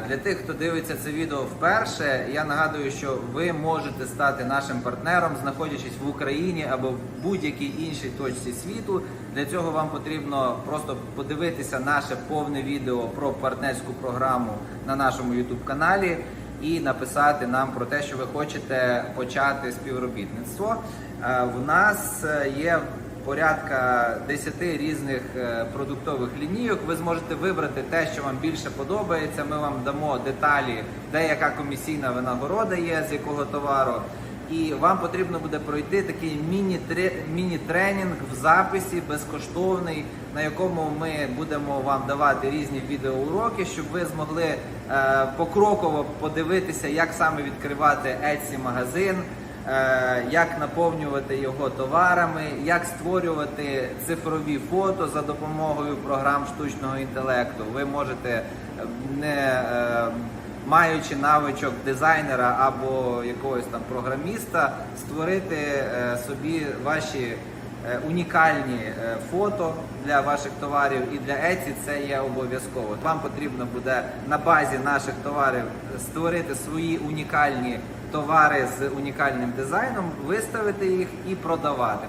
Для тих, хто дивиться це відео вперше, я нагадую, що ви можете стати нашим партнером, знаходячись в Україні або в будь-якій іншій точці світу. Для цього вам потрібно просто подивитися наше повне відео про партнерську програму на нашому YouTube каналі і написати нам про те, що ви хочете почати співробітництво. Е, В нас е, є порядка 10 різних е, продуктових лінійок. Ви зможете вибрати те, що вам більше подобається. Ми вам дамо деталі, де яка комісійна винагорода є, з якого товару. І вам потрібно буде пройти такий міні-тре- міні-тренінг в записі безкоштовний, на якому ми будемо вам давати різні відеоуроки, щоб ви змогли е, покроково подивитися, як саме відкривати Etsy магазин, як наповнювати його товарами, як створювати цифрові фото за допомогою програм штучного інтелекту. Ви можете е, не е, маючи навичок дизайнера або якогось там програміста, створити е, собі ваші е, унікальні е, фото для ваших товарів і для Etsy це є обов'язково. Вам потрібно буде на базі наших товарів створити свої унікальні товари з унікальним дизайном, виставити їх і продавати.